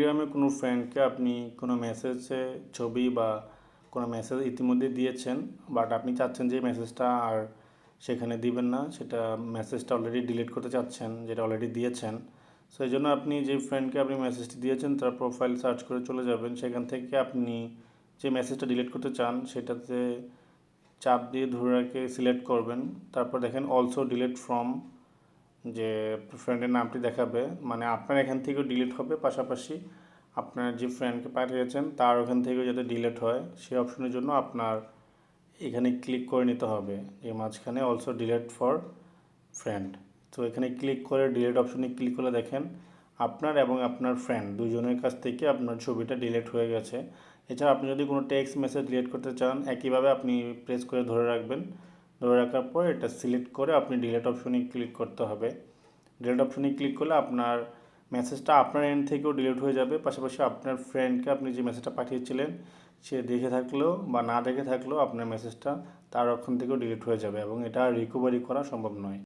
টেলিগ্রামে কোনো ফ্রেন্ডকে আপনি কোনো মেসেজে ছবি বা কোনো মেসেজ ইতিমধ্যে দিয়েছেন বাট আপনি চাচ্ছেন যে মেসেজটা আর সেখানে দিবেন না, সেটা মেসেজটা অলরেডি ডিলিট করতে চাচ্ছেন, যেটা অলরেডি দিয়েছেন সো এই জন্য আপনি যে ফ্রেন্ডকে আপনি মেসেজটি দিয়েছেন, তার প্রোফাইল সার্চ করে চলে যাবেন, সেখান থেকে আপনি যে মেসেজটা ডিলিট করতে চান, সেটাতে চাপ দিয়ে ধরে রাখে সিলেক্ট করবেন, তারপর দেখেন অলসো ডিলিট ফ্রম যে ফ্রেন্ডের নামটি দেখাবে মানে আপনার এখান থেকেও ডিলিট হবে, পাশাপাশি আপনার যে ফ্রেন্ডকে পাঠিয়েছেন, তার ওখান থেকেও যাতে ডিলিট হয়, সেই অপশনের জন্য আপনার এখানে ক্লিক করে নিতে হবে। যে মাঝখানে অলসো ডিলিট ফর ফ্রেন্ড তো এখানে ক্লিক করে ডিলিট অপশনে ক্লিক করে দেখেন, আপনার এবং আপনার ফ্রেন্ড দুজনের কাছ থেকে আপনার ছবিটা ডিলিট হয়ে গেছে। এছাড়া আপনি যদি কোনো টেক্সট মেসেজ ডিলিট করতে চান, একইভাবে আপনি প্রেস করে ধরে রাখবেন। ধরে রাখার পর এটা সিলেক্ট করে আপনি ডিলেট অপশনে ক্লিক করতে হবে। ডিলেট অপশনে ক্লিক করলে আপনার মেসেজটা আপনার এন্ড থেকেও ডিলিট হয়ে যাবে। পাশাপাশি আপনার ফ্রেন্ডকে আপনি যে মেসেজটা পাঠিয়েছিলেন, সে দেখে থাকলেও বা না দেখে থাকলেও আপনার মেসেজটা তার অক্ষণ থেকেও ডিলিট হয়ে যাবে এবং এটা রিকভারি করা সম্ভব নয়।